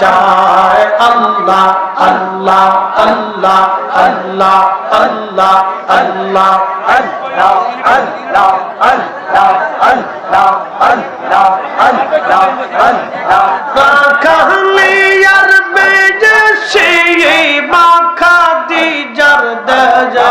চায় আল্লাহ আল্লাহ আল্লাহ আল্লাহ আল্লাহ আল্লাহ আল্লাহ আল্লাহ আল্লাহ আল্লাহ আল্লাহ আল্লাহ আল্লাহ কাহলিয়ার বেজে সে মাখা দি যার দেজা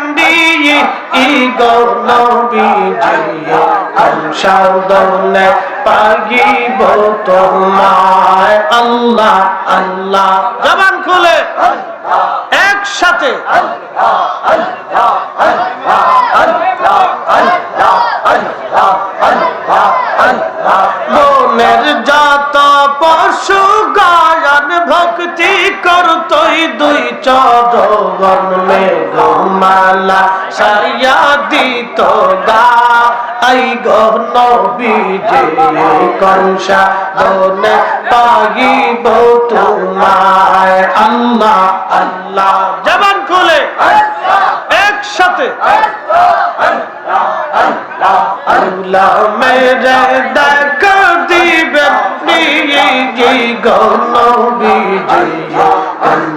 ই গৌরবীজি সাউদনে পাগিব তোমায়। আল্লাহ আল্লাহ। জবান খুলে। একসাথে। মনের যত পশু গায়ন ভক্তি করতই। দুই চরণ মে গোমালা সারিয়া দিত গা আই গো নবীজে কংসা দনে পাগিব তোমায় আল্লাহ আল্লাহ জবান খুলে একসাথে আল্লাহ মেরে দেখ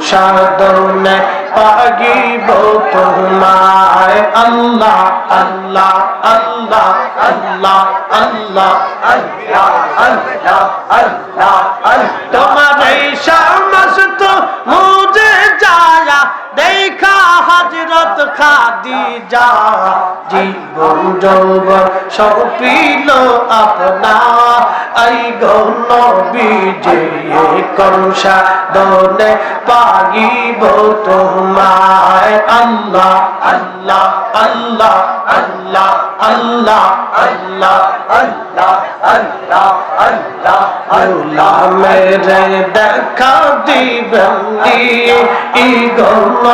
সাধনে পাগিব তোমায়। আল্লাহ আল্লাহ আল্লাহ আল্লাহ আল্লাহ আল্লাহ আল্লাহ আল্লাহ। তোমার এই সমস্ত মুঝে যায়া, দেখা হজরত খাদিজা, জীবন যৌবন সপিল আপনা। আই গণ বিজয় কংসা দনে পাগিব তোমায়। আল্লাহ আল্লাহ আল্লাহ আল্লাহ আল্লাহ আল্লাহ আল্লাহ আল্লাহ আল্লাহ আল্লাহ। মেরে দেখা দিবেন ই গণ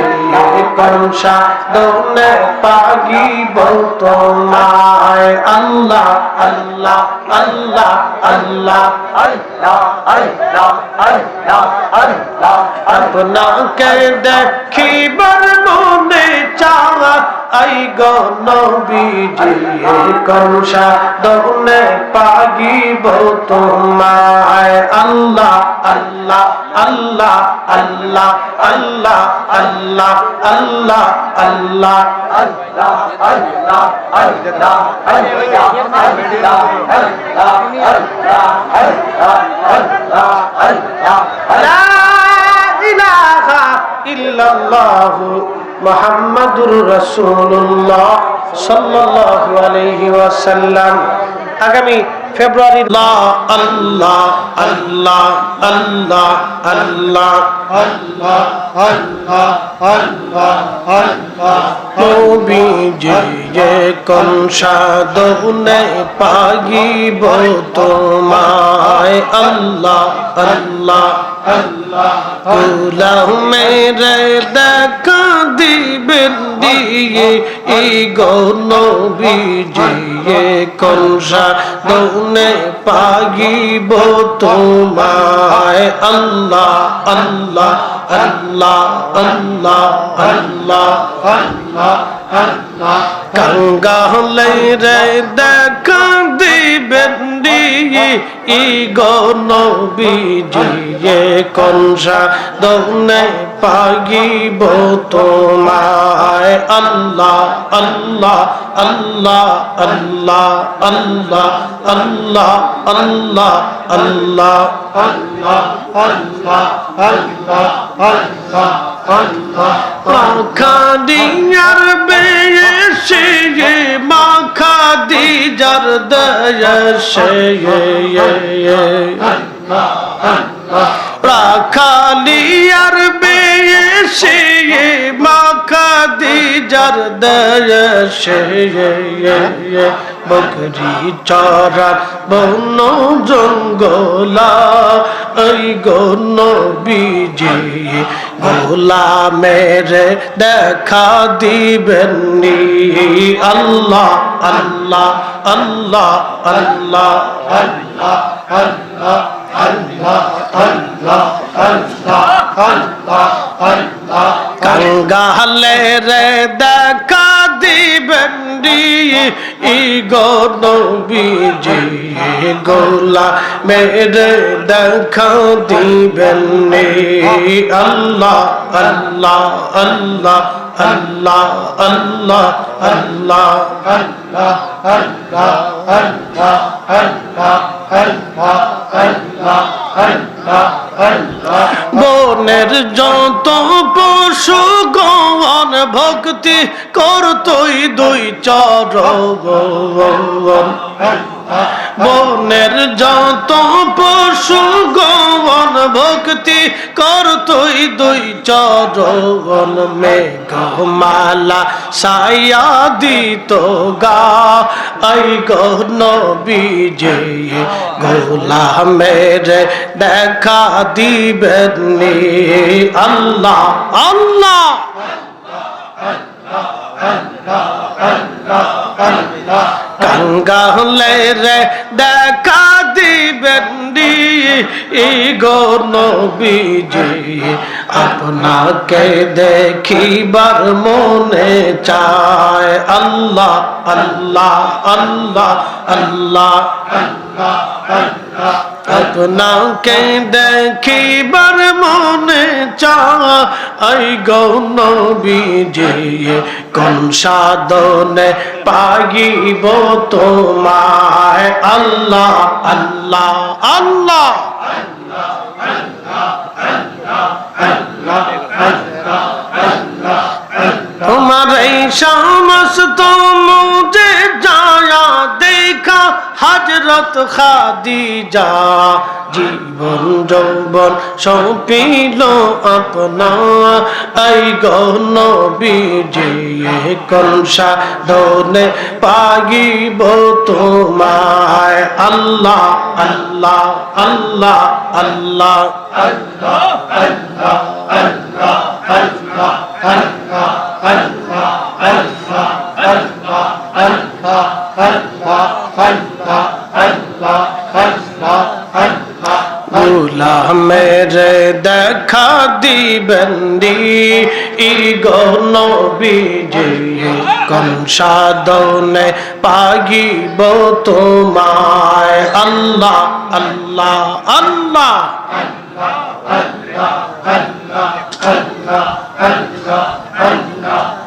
বিজয় কংসা দনে পাগিব তোমায় আল্লাহ আল্লাহ আল্লাহ আল্লাহ আল্লাহ আল্লাহ আল্লাহ আল্লাহ। আপনাকে দেখিবার মনে চাওয়া, আই গণ বিজয় কংসা দনে পাগিব তোমায় আল্লাহ আল্লাহ আল্লাহ আল্লাহ আল্লাহ আল্লাহ আল্লাহ আল্লাহ আল্লাহ আল্লাহ আল্লাহ আল্লাহ আল্লাহ আল্লাহ আল্লাহ ইলাহা ইল্লাল্লাহু মুহাম্মাদুর আগামী ফেব্রুয়ারি আল্লাহ আল্লাহ আল্লাহ আল্লাহ আল্লাহ আল্লাহ আল্লাহ আল্লাহ আল্লাহ নবী যে কম সাধনে পাগিব তোমায়? আল্লাহ আল্লাহ আল্লাহ। মেরে দেখা দিবেন দিয়ে এই গৌন বিজিয়ে কংসা দৌনে পাগিব তোমায়। আল্লাহ আল্লাহ আল্লাহ আল্লাহ আল্লাহ আল্লাহ আল্লাহ। গঙ্গা হলে রে, দেখা দিবেন ই গো গৌন বিজিয়ে কংসা দৌনে পাগিব তোমায় আল্লাহ আল্লাহ আল্লাহ আল্লাহ আল্লাহ আল্লাহ আল্লাহ আল্লাহ আল্লাহ আল্লাহ আল্লাহ আল্লাহ আল্লাহ মাখা দিয়ার বেশে মাখা দি যার দয়সে রাখালিয়ার দেশে মাখা দিজার দেশে বকরি চরার বন জঙ্গলা ওই গন বিজে গোলা মেরে দেখা দিবেন আল্লাহ আল্লাহ আল্লাহ আল্লাহ আল্লাহ আল্লাহ আল্লাহ আল্লাহ আল্লাহ আল্লাহ আল্লাহ কাঙ্গালে রে দেখা দিবেন রি ই গন বিজে গোলা মেরে দেখা দিবেন আল্লাহ আল্লাহ আল্লাহ আল্লাহ আল্লাহ আল্লাহ আল্লাহ আল্লাহ আল্লাহ আল্লাহ আল্লাহ আল্লাহ আল্লাহ আল্লাহ বনের যত পশু ভক্তি করতই দুই চরণ। বনের যত পশু গণ ভক্তি করতই দুই চরণ। মেঘমালা সায়া দিত গা। আই গহন বিজে গোলা মেরে দেখা দিবেন নি। আল্লাহ। কাঙ্গা হলে রে দেখা দিবেন গো নবীজি। আপনাকে দেখিবার মনে চায় আল্লাহ আল্লাহ আল্লাহ আল্লাহ, আপনাকে দেখিবার মনে চাই গৌন বিজে কোন সাধনে পাগিব তোমায়? আল্লাহ আল্লাহ আল্লাহ তোমার এই সমস্ত হজরত খাদিজা জীবন যৌবন সৌপিল আপনা এই গণ বিজে কনসা ধনে পাগিব তোমায় আল্লাহ আল্লাহ আল্লাহ আল্লাহ আল্লাহ আল্লাহ আল্লাহ আল্লাহ আল্লাহ আল্লাহ আল্লাহ আল্লাহ আল্লাহ আল্লাহ আল্লাহ আল্লাহ আল্লাহ আল্লাহ গোলা মেরে দেখা দিবেন ই গণ বিজে কম সাধনে পাগিব তোমায়? আল্লাহ আল্লাহ আল্লাহ। ইলাহা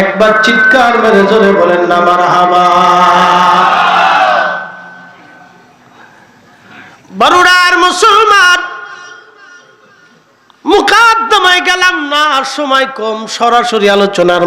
একবার চিৎকার মেরে জোরে বলেন না মারহাবা বরুড়ার মুসলমান মুখাদ্দমায় গেলাম না সময় কম। সরাসরি আলোচনার